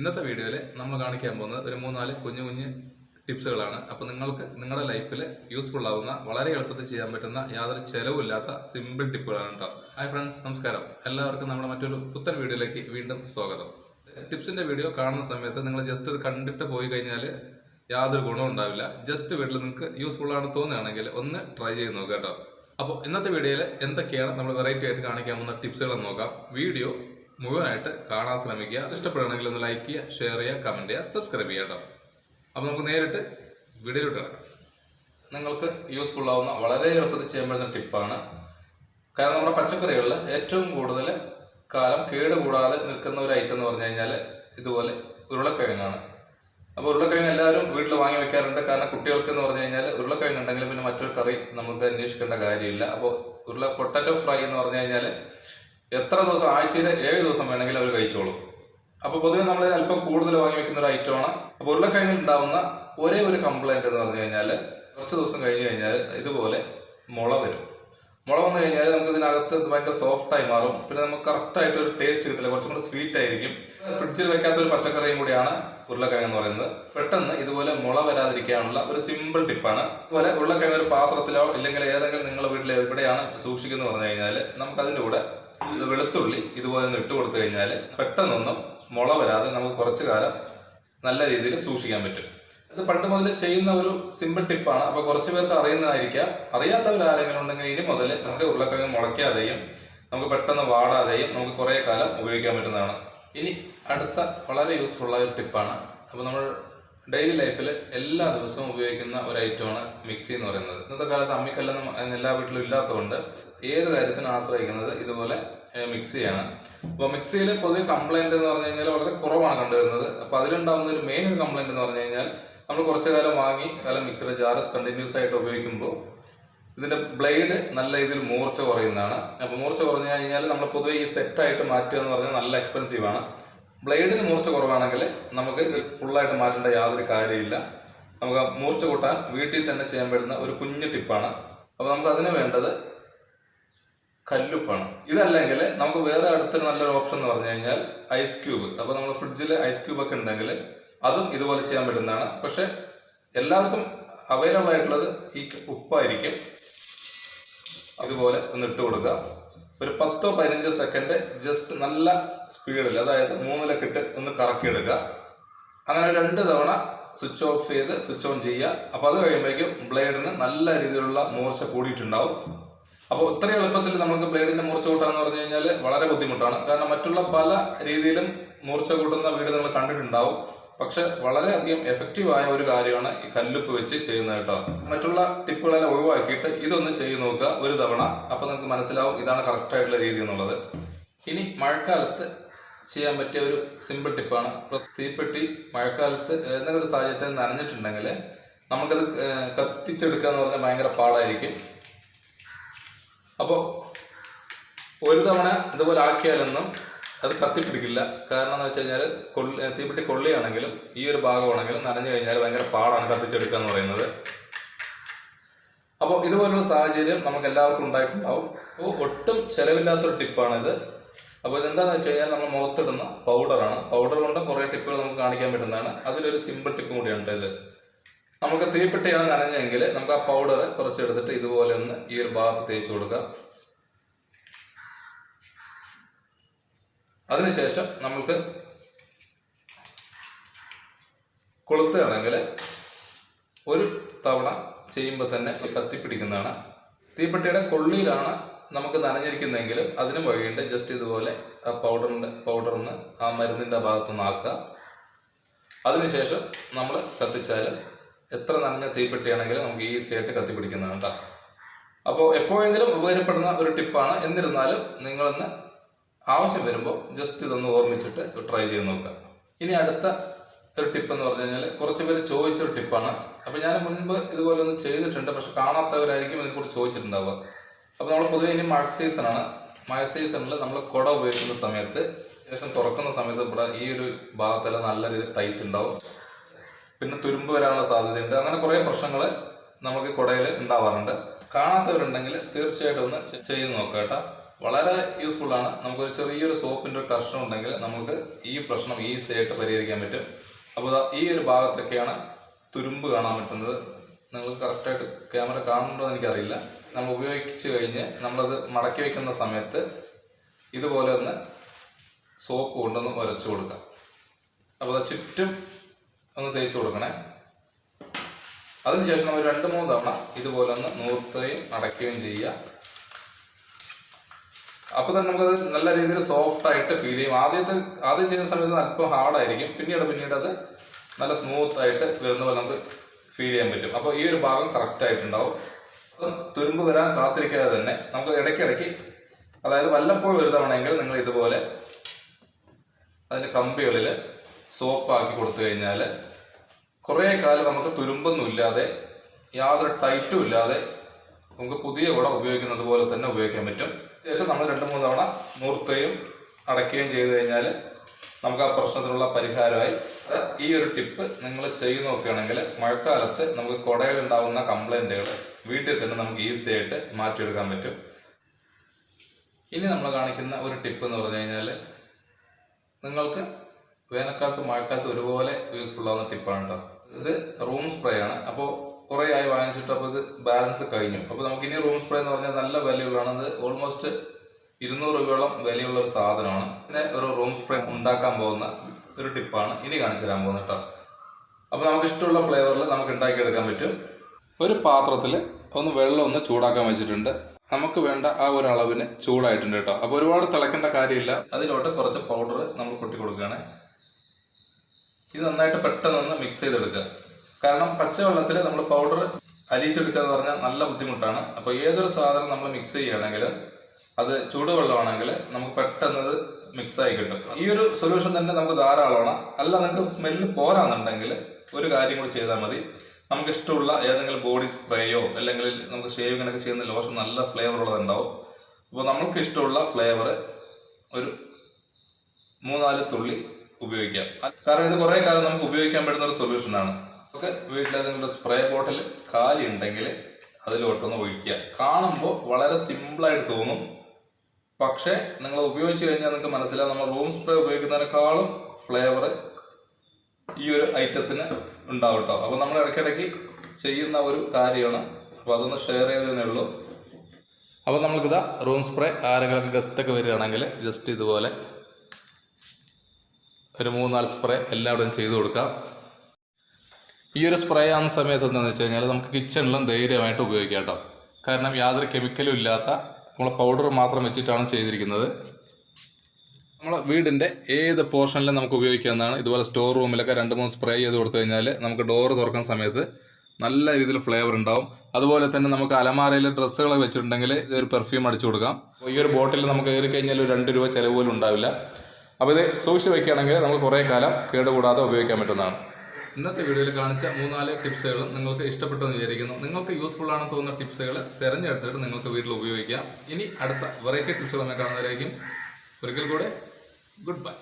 ഇന്നത്തെ വീഡിയോയിൽ നമ്മൾ കാണിക്കാൻ പോകുന്നത് ഒരു മൂന്നാൽ കുഞ്ഞു കുഞ്ഞു ടിപ്സുകളാണ്. അപ്പോൾ നിങ്ങൾക്ക് നിങ്ങളുടെ ലൈഫിൽ യൂസ്ഫുൾ ആവുന്ന വളരെ എളുപ്പത്തിൽ ചെയ്യാൻ പറ്റുന്ന യാതൊരു ചെലവില്ലാത്ത സിമ്പിൾ ടിപ്പുകളാണ് കേട്ടോ ഹായ് ഫ്രണ്ട്സ് നമസ്കാരം. എല്ലാവർക്കും നമ്മുടെ മറ്റൊരു പുത്തൻ വീഡിയോയിലേക്ക് വീണ്ടും സ്വാഗതം. ടിപ്സിന്റെ വീഡിയോ കാണുന്ന സമയത്ത് നിങ്ങൾ ജസ്റ്റ് ഇത് കണ്ടിട്ട് പോയി കഴിഞ്ഞാൽ യാതൊരു ഗുണവും ഉണ്ടാവില്ല. ജസ്റ്റ് വീട്ടിൽ നിങ്ങൾക്ക് യൂസ്ഫുൾ ആണ് തോന്നുകയാണെങ്കിൽ ഒന്ന് ട്രൈ ചെയ്ത് നോക്കാം കേട്ടോ അപ്പോൾ ഇന്നത്തെ വീഡിയോയിൽ എന്തൊക്കെയാണ് നമ്മൾ വെറൈറ്റി ആയിട്ട് കാണിക്കാൻ പോകുന്ന ടിപ്സുകളെന്ന് നോക്കാം. വീഡിയോ മുഴുവനായിട്ട് കാണാൻ ശ്രമിക്കുക. അത് ഇഷ്ടപ്പെടുകയാണെങ്കിൽ ഒന്ന് ലൈക്ക് ചെയ്യുക ഷെയർ ചെയ്യുക കമന്റ് ചെയ്യുക സബ്സ്ക്രൈബ് ചെയ്യുക കേട്ടോ. അപ്പോൾ നമുക്ക് നേരിട്ട് വീഡിയോയിലോട്ട് കിടക്കാം നിങ്ങൾക്ക് യൂസ്ഫുൾ ആവുന്ന വളരെ എളുപ്പത്തിൽ ചെയ്യാൻ പറ്റുന്ന ടിപ്പാണ് കാരണം നമ്മുടെ പച്ചക്കറികളിൽ ഏറ്റവും കൂടുതൽ കാലം കേടുകൂടാതെ നിൽക്കുന്ന ഒരു ഐറ്റം എന്ന് പറഞ്ഞു കഴിഞ്ഞാൽ ഇതുപോലെ ഉരുളക്കിഴങ്ങാണ്. അപ്പോൾ ഉരുളക്കിഴങ്ങ് എല്ലാവരും വീട്ടിൽ വാങ്ങി വെക്കാറുണ്ട്. കാരണം കുട്ടികൾക്ക് എന്ന് പറഞ്ഞു കഴിഞ്ഞാൽ ഉരുളക്കിഴങ്ങ് ഉണ്ടെങ്കിൽ പിന്നെ മറ്റൊരു കറി നമുക്ക് അന്വേഷിക്കേണ്ട കാര്യമില്ല. അപ്പോൾ ഉരുള പൊട്ടാറ്റോ ഫ്രൈ എന്ന് പറഞ്ഞു കഴിഞ്ഞാൽ എത്ര ദിവസം ആഴ്ചയിൽ ഏഴ് ദിവസം വേണമെങ്കിലും അവർ കഴിച്ചോളും. അപ്പോൾ പൊതുവെ നമ്മൾ അല്പം കൂടുതൽ വാങ്ങി വെക്കുന്ന ഒരു ഐറ്റമാണ് അപ്പോൾ ഉരുളക്കിഴങ്ങിൽ ഉണ്ടാവുന്ന ഒരേ ഒരു കംപ്ലൈന്റ് എന്ന് പറഞ്ഞു കഴിഞ്ഞാൽ കുറച്ച് ദിവസം കഴിഞ്ഞു കഴിഞ്ഞാൽ ഇതുപോലെ മുള വരും. മുള വന്നു കഴിഞ്ഞാൽ നമുക്ക് ഇതിനകത്ത് ഇത് ഭയങ്കര സോഫ്റ്റ് ആയി മാറും. പിന്നെ നമുക്ക് കറക്റ്റ് ആയിട്ട് ഒരു ടേസ്റ്റ് കിട്ടില്ല. കുറച്ചും കൂടി സ്വീറ്റ് ആയിരിക്കും. ഫ്രിഡ്ജിൽ വെക്കാത്ത ഒരു പച്ചക്കറിയും കൂടിയാണ് ഉരുളക്കിഴങ്ങ് എന്ന് പറയുന്നത്. പെട്ടെന്ന് ഇതുപോലെ മുള വരാതിരിക്കാനുള്ള ഒരു സിമ്പിൾ ടിപ്പാണ് അതുപോലെ ഉരുളക്കിഴങ്ങ് ഒരു പാത്രത്തിലോ ഇല്ലെങ്കിൽ ഏതെങ്കിലും നിങ്ങളുടെ വീട്ടിൽ എവിടെയാണ് സൂക്ഷിക്കുന്നത് പറഞ്ഞു കഴിഞ്ഞാൽ നമുക്ക് അതിന്റെ കൂടെ വെളുത്തുള്ളി ഇതുപോലെ ഒന്ന് ഇട്ട് കൊടുത്തു കഴിഞ്ഞാൽ പെട്ടെന്നൊന്നും മുള വരാതെ നമുക്ക് കുറച്ച് കാലം നല്ല രീതിയിൽ സൂക്ഷിക്കാൻ പറ്റും. ഇത് പണ്ട് മുതൽ ചെയ്യുന്ന ഒരു സിമ്പിൾ ടിപ്പാണ് അപ്പോൾ കുറച്ച് പേർക്ക് അറിയുന്നതായിരിക്കാം. അറിയാത്തവർ ആരെങ്കിലും ഉണ്ടെങ്കിൽ ഇനി മുതൽ നമുക്ക് ഉരുളക്കിഴങ്ങ് മുളയ്ക്കാതെയും നമുക്ക് പെട്ടെന്ന് വാടാതെയും നമുക്ക് കുറേ കാലം ഉപയോഗിക്കാൻ പറ്റുന്നതാണ്. ഇനി അടുത്ത വളരെ യൂസ്ഫുള്ള ഒരു ടിപ്പാണ് അപ്പോൾ നമ്മൾ ഡെയിലി ലൈഫിൽ എല്ലാ ദിവസവും ഉപയോഗിക്കുന്ന ഒരു ഐറ്റമാണ് മിക്സി എന്ന് പറയുന്നത്. ഇന്നത്തെ കാലത്ത് അമ്മിക്കല്ലൊന്നും എല്ലാ വീട്ടിലും ഇല്ലാത്തതുകൊണ്ട് ഏത് കാര്യത്തിനും ആശ്രയിക്കുന്നത് ഇതുപോലെ മിക്സിയാണ്. അപ്പോൾ മിക്സിയിൽ പൊതുവെ കംപ്ലൈന്റ് എന്ന് പറഞ്ഞു കഴിഞ്ഞാൽ വളരെ കുറവാണ് കണ്ടുവരുന്നത്. അപ്പോൾ അതിലുണ്ടാകുന്ന ഒരു മെയിൻ ഒരു കംപ്ലൈന്റ് എന്ന് പറഞ്ഞു കഴിഞ്ഞാൽ നമ്മൾ കുറച്ച് കാലം വാങ്ങി കാലം മിക്സിയുടെ ജാറസ് കണ്ടിന്യൂസ് ആയിട്ട് ഉപയോഗിക്കുമ്പോൾ ഇതിന്റെ ബ്ലേഡ് നല്ല രീതിയിൽ മൂർച്ച കുറയുന്നതാണ്. അപ്പോൾ മൂർച്ച കുറഞ്ഞു കഴിഞ്ഞാൽ നമ്മൾ പൊതുവെ ഈ സെറ്റായിട്ട് മാറ്റുക എന്ന് പറഞ്ഞാൽ നല്ല എക്സ്പെൻസീവ് ആണ്. ബ്ലേഡിന് മൂർച്ച കുറവാണെങ്കിൽ നമുക്ക് ഫുള്ളായിട്ട് മാറ്റേണ്ട യാതൊരു കാര്യമില്ല. നമുക്ക് മൂർച്ച കൂട്ടാൻ വീട്ടിൽ തന്നെ ചെയ്യാൻ പറ്റുന്ന ഒരു കുഞ്ഞു ടിപ്പാണ്. അപ്പോൾ നമുക്ക് അതിന് വേണ്ടത് കല്ലുപ്പാണ്. ഇതല്ലെങ്കിൽ നമുക്ക് വേറെ അടുത്തൊരു നല്ലൊരു ഓപ്ഷൻ എന്ന് പറഞ്ഞു കഴിഞ്ഞാൽ ഐസ് ക്യൂബ്. അപ്പോൾ നമ്മൾ ഫ്രിഡ്ജിൽ ഐസ് ക്യൂബ് ഒക്കെ ഉണ്ടെങ്കിൽ അതും ഇതുപോലെ ചെയ്യാൻ പറ്റുന്നതാണ്. പക്ഷെ എല്ലാവർക്കും അവൈലബിൾ ആയിട്ടുള്ളത് ഈ ഉപ്പായിരിക്കും. ഇതുപോലെ ഒന്ന് ഇട്ട് കൊടുക്കുക. ഒരു പത്തോ പതിനഞ്ചോ സെക്കൻഡ് ജസ്റ്റ് നല്ല സ്പീഡിൽ അതായത് മൂന്നിലൊക്കെ ഇട്ട് ഒന്ന് കറക്കിയെടുക്കുക അങ്ങനെ രണ്ട് തവണ സ്വിച്ച് ഓഫ് ചെയ്ത് സ്വിച്ച് ഓൺ ചെയ്യുക. അപ്പോൾ അത് കഴിയുമ്പോഴേക്കും ബ്ലേഡിന് നല്ല രീതിയിലുള്ള മൂർച്ച കൂടിയിട്ടുണ്ടാവും. അപ്പോൾ ഇത്ര എളുപ്പത്തിൽ നമുക്ക് ബ്ലേഡിന്റെ മൂർച്ച കൂട്ടാന്ന് പറഞ്ഞു കഴിഞ്ഞാൽ വളരെ ബുദ്ധിമുട്ടാണ്. കാരണം മറ്റുള്ള പല രീതിയിലും മൂർച്ച കൂട്ടുന്ന വീട് നിങ്ങൾ കണ്ടിട്ടുണ്ടാവും. പക്ഷെ വളരെയധികം എഫക്റ്റീവ് ആയ ഒരു കാര്യമാണ് ഈ കല്ലുപ്പ് വെച്ച് ചെയ്യുന്നത് കേട്ടോ. മറ്റുള്ള ടിപ്പുകളെ ഒഴിവാക്കിയിട്ട് ഇതൊന്ന് ചെയ്ത് നോക്കുക ഒരു തവണ. അപ്പോൾ നിങ്ങൾക്ക് മനസ്സിലാവും ഇതാണ് കറക്റ്റ് ആയിട്ടുള്ള രീതി എന്നുള്ളത്. ഇനി മഴക്കാലത്ത് ചെയ്യാൻ പറ്റിയ ഒരു സിമ്പിൾ ടിപ്പാണ് തീപ്പെട്ടി മഴക്കാലത്ത് ഏതെങ്കിലും ഒരു സാഹചര്യത്തിൽ നനഞ്ഞിട്ടുണ്ടെങ്കിൽ നമുക്കത് കത്തിച്ചെടുക്കുക എന്ന് പറഞ്ഞാൽ ഭയങ്കര പാടായിരിക്കും. അപ്പോൾ ഒരു തവണ ഇതുപോലെ ആക്കിയാലൊന്നും അത് കത്തിപ്പിടിക്കില്ല. കാരണം എന്ന് വെച്ച് കഴിഞ്ഞാൽ കൊള്ളി തീപ്പെട്ടി കൊള്ളിയാണെങ്കിലും ഈ ഒരു ഭാഗമാണെങ്കിലും നനഞ്ഞു കഴിഞ്ഞാൽ ഭയങ്കര പാടാണ് കത്തിച്ചെടുക്കുക എന്ന് പറയുന്നത്. അപ്പോൾ ഇതുപോലുള്ള സാഹചര്യം നമുക്ക് എല്ലാവർക്കും ഉണ്ടായിട്ടുണ്ടാവും. അപ്പോൾ ഒട്ടും ചെലവില്ലാത്തൊരു ടിപ്പാണിത്. അപ്പോൾ ഇതെന്താണെന്ന് വെച്ച് കഴിഞ്ഞാൽ നമ്മൾ മുഖത്തിടുന്ന പൗഡറാണ്. പൗഡർ കൊണ്ട് കുറേ ടിപ്പുകൾ നമുക്ക് കാണിക്കാൻ പറ്റുന്നതാണ്. അതിലൊരു സിമ്പിൾ ടിപ്പും കൂടിയാണ് ഇത്. നമുക്ക് തീപ്പെട്ടിയാണ് നനഞ്ഞെങ്കിൽ നമുക്ക് ആ പൗഡർ കുറച്ചെടുത്തിട്ട് ഇതുപോലെ ഒന്ന് ഈ ഒരു ഭാഗത്ത് തേച്ച് കൊടുക്കുക അതിനുശേഷം നമുക്ക് കൊളുത്തുകയാണെങ്കിൽ ഒരു തവണ ചെയ്യുമ്പോൾ തന്നെ കത്തിപ്പിടിക്കുന്നതാണ് തീപ്പെട്ടിയുടെ കൊള്ളിയിലാണ് നമുക്ക് നനഞ്ഞിരിക്കുന്നതെങ്കിലും അതിനും വഴിയുണ്ട്. ജസ്റ്റ് ഇതുപോലെ ആ പൗഡറിന്റെ പൗഡറിന്ന് ആ മരുന്നിന്റെ ഭാഗത്തുനിന്ന് ആക്കുക. അതിനുശേഷം നമ്മൾ കത്തിച്ചാൽ എത്ര നനഞ്ഞ തീപ്പെട്ടിയാണെങ്കിലും നമുക്ക് ഈസി ആയിട്ട് കത്തിപ്പിടിക്കുന്നതാണ് കേട്ടോ അപ്പോൾ എപ്പോഴെങ്കിലും ഉപകാരപ്പെടുന്ന ഒരു ടിപ്പാണ്. എന്നിരുന്നാലും നിങ്ങളൊന്ന് ആവശ്യം വരുമ്പോൾ ജസ്റ്റ് ഇതൊന്ന് ഓർമ്മിച്ചിട്ട് ട്രൈ ചെയ്ത് നോക്കാം. ഇനി അടുത്ത ഒരു ടിപ്പ് എന്ന് പറഞ്ഞു കഴിഞ്ഞാൽ കുറച്ച് പേര് ചോദിച്ചൊരു ടിപ്പാണ് അപ്പം ഞാൻ മുൻപ് ഇതുപോലെ ഒന്ന് ചെയ്തിട്ടുണ്ട് പക്ഷെ കാണാത്തവരായിരിക്കും ഇതിനെക്കുറിച്ച് ചോദിച്ചിട്ടുണ്ടാവുക. അപ്പോൾ നമ്മൾ പൊതുവെ ഇനി മഴ സീസണാണ് മഴ സീസണിൽ നമ്മൾ കുട ഉപയോഗിക്കുന്ന സമയത്ത് ഏകദേശം തുറക്കുന്ന സമയത്ത് ഇവിടെ ഈ ഒരു ഭാഗത്തെല്ലാം നല്ല രീതിയിൽ ടൈറ്റ് ഉണ്ടാവും. പിന്നെ തുരുമ്പ് വരാനുള്ള സാധ്യതയുണ്ട്. അങ്ങനെ കുറേ പ്രശ്നങ്ങൾ നമുക്ക് കുടയിൽ ഉണ്ടാവാറുണ്ട്. കാണാത്തവരുണ്ടെങ്കിൽ തീർച്ചയായിട്ടും ഒന്ന് ചെയ്ത് നോക്കാം കേട്ടോ. വളരെ യൂസ്ഫുൾ ആണ്. നമുക്കൊരു ചെറിയൊരു സോപ്പിന്റെ ഒരു ഉണ്ടെങ്കിൽ നമുക്ക് ഈ പ്രശ്നം ഈസി ആയിട്ട് പരിഹരിക്കാൻ പറ്റും. അപ്പോൾ ഈ ഒരു ഭാഗത്തൊക്കെയാണ് തുരുമ്പ് കാണാൻ പറ്റുന്നത്. നിങ്ങൾ കറക്റ്റായിട്ട് ക്യാമറ കാണുന്നുണ്ടോ എന്ന് എനിക്കറിയില്ല. നമ്മൾ ഉപയോഗിച്ച് കഴിഞ്ഞ് നമ്മളത് മടക്കി വെക്കുന്ന സമയത്ത് ഇതുപോലെ ഒന്ന് സോപ്പ് കൊണ്ടൊന്ന് ഉരച്ചു കൊടുക്കാം. അപ്പോൾ ചുറ്റും ഒന്ന് തേച്ച് കൊടുക്കണേ. അതിനുശേഷം നമ്മൾ രണ്ട് മൂന്ന് തവണ ഇതുപോലെ ഒന്ന് നൂർത്തുകയും അടയ്ക്കുകയും ചെയ്യുക. അപ്പോൾ തന്നെ നമുക്കത് നല്ല രീതിയിൽ സോഫ്റ്റ് ആയിട്ട് ഫീൽ ചെയ്യും. ആദ്യത്തെ ആദ്യം ചെയ്യുന്ന സമയത്ത് അല്പം ഹാർഡായിരിക്കും പിന്നീട് പിന്നീട് അത് നല്ല സ്മൂത്ത് ആയിട്ട് വരുന്ന പോലെ നമുക്ക് ഫീൽ ചെയ്യാൻ പറ്റും. അപ്പോൾ ഈ ഒരു ഭാഗം കറക്റ്റ് ആയിട്ടുണ്ടാവും. അപ്പം തുരുമ്പ് വരാൻ കാത്തിരിക്കാതെ തന്നെ നമുക്ക് ഇടയ്ക്കിടയ്ക്ക് അതായത് വല്ലപ്പോഴും ഒരു നിങ്ങൾ ഇതുപോലെ അതിന്റെ കമ്പികളിൽ സോപ്പാക്കി കൊടുത്തു കഴിഞ്ഞാൽ കുറേ കാലം നമുക്ക് തുരുമ്പൊന്നും ഇല്ലാതെ യാതൊരു ടൈറ്റും ഇല്ലാതെ നമുക്ക് പുതിയ കുട ഉപയോഗിക്കുന്നത് പോലെ തന്നെ ഉപയോഗിക്കാൻ പറ്റും. ശേഷം നമ്മൾ രണ്ട് മൂന്ന് തവണ നൂർത്തുകയും അടയ്ക്കുകയും ചെയ്തു കഴിഞ്ഞാൽ നമുക്ക് ആ പ്രശ്നത്തിനുള്ള പരിഹാരമായി. ഈ ഒരു ടിപ്പ് നിങ്ങൾ ചെയ്തു നോക്കുകയാണെങ്കിൽ മഴക്കാലത്ത് നമുക്ക് കുടയിൽ ഉണ്ടാകുന്ന കംപ്ലൈന്റുകൾ വീട്ടിൽ തന്നെ നമുക്ക് ഈസി ആയിട്ട് മാറ്റിയെടുക്കാൻ പറ്റും. ഇനി നമ്മൾ കാണിക്കുന്ന ഒരു ടിപ്പ് എന്ന് പറഞ്ഞു കഴിഞ്ഞാൽ നിങ്ങൾക്ക് വേനൽക്കാലത്ത് മഴക്കാലത്ത് ഒരുപോലെ യൂസ്ഫുൾ ആവുന്ന ടിപ്പാണ് കേട്ടോ ഇത് റൂം സ്പ്രേ ആണ്. അപ്പോൾ കുറേ ആയി വാങ്ങിച്ചിട്ട് അപ്പോൾ ഇത് ബാലൻസ് കഴിഞ്ഞു. അപ്പോൾ നമുക്ക് ഇനി റൂം സ്പ്രേ എന്ന് പറഞ്ഞാൽ നല്ല വിലയുള്ളതാണ് അത് ഓൾമോസ്റ്റ് ഇരുന്നൂറ് രൂപയോളം വിലയുള്ള ഒരു സാധനമാണ്. പിന്നെ ഒരു റൂം സ്പ്രേ ഉണ്ടാക്കാൻ പോകുന്ന ഒരു ടിപ്പാണ് ഇനി കാണിച്ചു തരാൻ പോകുന്നത് കേട്ടോ അപ്പോൾ നമുക്ക് ഇഷ്ടമുള്ള ഫ്ലേവറിൽ നമുക്ക് ഉണ്ടാക്കിയെടുക്കാൻ പറ്റും. ഒരു പാത്രത്തിൽ ഒന്ന് വെള്ളം ഒന്ന് ചൂടാക്കാൻ വെച്ചിട്ടുണ്ട്. നമുക്ക് വേണ്ട ആ ഒരു അളവിന് ചൂടായിട്ടുണ്ട് കേട്ടോ അപ്പോൾ ഒരുപാട് തിളക്കേണ്ട കാര്യമില്ല. അതിലോട്ട് കുറച്ച് പൗഡർ നമ്മൾ കൊട്ടി കൊടുക്കുകയാണ്. ഇത് നന്നായിട്ട് പെട്ടെന്ന് മിക്സ് ചെയ്തെടുക്കുക. കാരണം പച്ചവെള്ളത്തിൽ നമ്മൾ പൗഡർ അലിയിച്ചെടുക്കുക എന്ന് പറഞ്ഞാൽ നല്ല ബുദ്ധിമുട്ടാണ്. അപ്പോൾ ഏതൊരു സാധനം നമ്മൾ മിക്സ് ചെയ്യുകയാണെങ്കിൽ അത് ചൂടുവെള്ളമാണെങ്കിൽ നമുക്ക് പെട്ടെന്ന് മിക്സ് ആയി കിട്ടും. ഈ ഒരു സൊല്യൂഷൻ തന്നെ നമുക്ക് ധാരാളമാണ്. അല്ല നിങ്ങൾക്ക് സ്മെല്ല് പോരാന്നുണ്ടെങ്കിൽ ഒരു കാര്യം കൂടി ചെയ്താൽ മതി. നമുക്ക് ഇഷ്ടമുള്ള ഏതെങ്കിലും ബോഡി സ്പ്രേയോ അല്ലെങ്കിൽ നമുക്ക് ഷേവിങ്ങിനൊക്കെ ചെയ്യുന്ന ലോഷൻ നല്ല ഫ്ലേവർ ഉള്ളതുണ്ടാവും. അപ്പോൾ നമുക്ക് ഇഷ്ടമുള്ള ഫ്ലേവർ ഒരു മൂന്നാൽ തുള്ളി ഉപയോഗിക്കാം. കാരണം ഇത് കുറേ കാലം നമുക്ക് ഉപയോഗിക്കാൻ പറ്റുന്ന ഒരു സൊല്യൂഷനാണ് നമുക്ക് വീട്ടിൽ നിങ്ങളുടെ സ്പ്രേ ബോട്ടിൽ കാലി ഉണ്ടെങ്കിൽ അതിലോട്ടൊന്ന് ഒഴിക്കുക. കാണുമ്പോൾ വളരെ സിമ്പിളായിട്ട് തോന്നും. പക്ഷേ നിങ്ങൾ ഉപയോഗിച്ച് കഴിഞ്ഞാൽ നിങ്ങൾക്ക് മനസ്സിലാവും നമ്മൾ റൂം സ്പ്രേ ഉപയോഗിക്കുന്നതിനേക്കാളും ഫ്ലേവർ ഈ ഒരു ഐറ്റത്തിന് ഉണ്ടാവും കേട്ടോ അപ്പോൾ നമ്മൾ ഇടയ്ക്കിടയ്ക്ക് ചെയ്യുന്ന ഒരു കാര്യമാണ്. അപ്പോൾ അതൊന്ന് ഷെയർ ചെയ്തതേ ഉള്ളൂ. അപ്പോൾ നമ്മൾക്കിതാ റൂം സ്പ്രേ ആരെങ്കിലും ഗസ്റ്റൊക്കെ വരികയാണെങ്കിൽ ജസ്റ്റ് ഇതുപോലെ ഒരു മൂന്നാൽ സ്പ്രേ എല്ലാവരും ചെയ്തു കൊടുക്കാം. ഈ ഒരു സ്പ്രേ ആവുന്ന സമയത്ത് എന്താണെന്ന് വെച്ച് കഴിഞ്ഞാൽ നമുക്ക് കിച്ചണിലും ധൈര്യമായിട്ട് ഉപയോഗിക്കാം കേട്ടോ. കാരണം യാതൊരു കെമിക്കലും ഇല്ലാത്ത നമ്മൾ പൗഡർ മാത്രം വെച്ചിട്ടാണ് ചെയ്തിരിക്കുന്നത്. നമ്മൾ വീടിന്റെ ഏത് പോർഷനിലും നമുക്ക് ഉപയോഗിക്കാവുന്നതാണ്. ഇതുപോലെ സ്റ്റോർ റൂമിലൊക്കെ രണ്ട് മൂന്ന് സ്പ്രേ ചെയ്ത് കൊടുത്തു കഴിഞ്ഞാൽ നമുക്ക് ഡോറ് തുറക്കുന്ന സമയത്ത് നല്ല രീതിയിൽ ഫ്ലേവർ ഉണ്ടാവും. അതുപോലെ തന്നെ നമുക്ക് അലമാരയിൽ ഡ്രസ്സുകളൊക്കെ വെച്ചിട്ടുണ്ടെങ്കിൽ ഒരു പെർഫ്യൂം അടിച്ചു കൊടുക്കാം. ഈ ഒരു ബോട്ടിൽ നമുക്ക് കയറി കഴിഞ്ഞാൽ ഒരു രണ്ട് രൂപ ചിലവ് പോലും ഉണ്ടാവില്ല. അപ്പോൾ ഇത് സൂക്ഷിച്ച് വയ്ക്കുകയാണെങ്കിൽ നമുക്ക് കുറേ കാലം കേടുകൂടാതെ ഉപയോഗിക്കാൻ പറ്റുന്നതാണ്. ഇന്നത്തെ വീഡിയോയിൽ കാണിച്ച മൂന്നാൽ ടിപ്സുകളും നിങ്ങൾക്ക് ഇഷ്ടപ്പെട്ടെന്ന് വിചാരിക്കുന്നു. നിങ്ങൾക്ക് യൂസ്ഫുൾ ആണെന്ന് തോന്നുന്ന ടിപ്സുകൾ തിരഞ്ഞെടുത്തിട്ട് നിങ്ങൾക്ക് വീട്ടിൽ ഉപയോഗിക്കാം. ഇനി അടുത്ത വെറൈറ്റി ടിപ്സുകളുമായി കാണുന്നവരായിരിക്കും. ഒരിക്കൽ കൂടെ ഗുഡ് ബൈ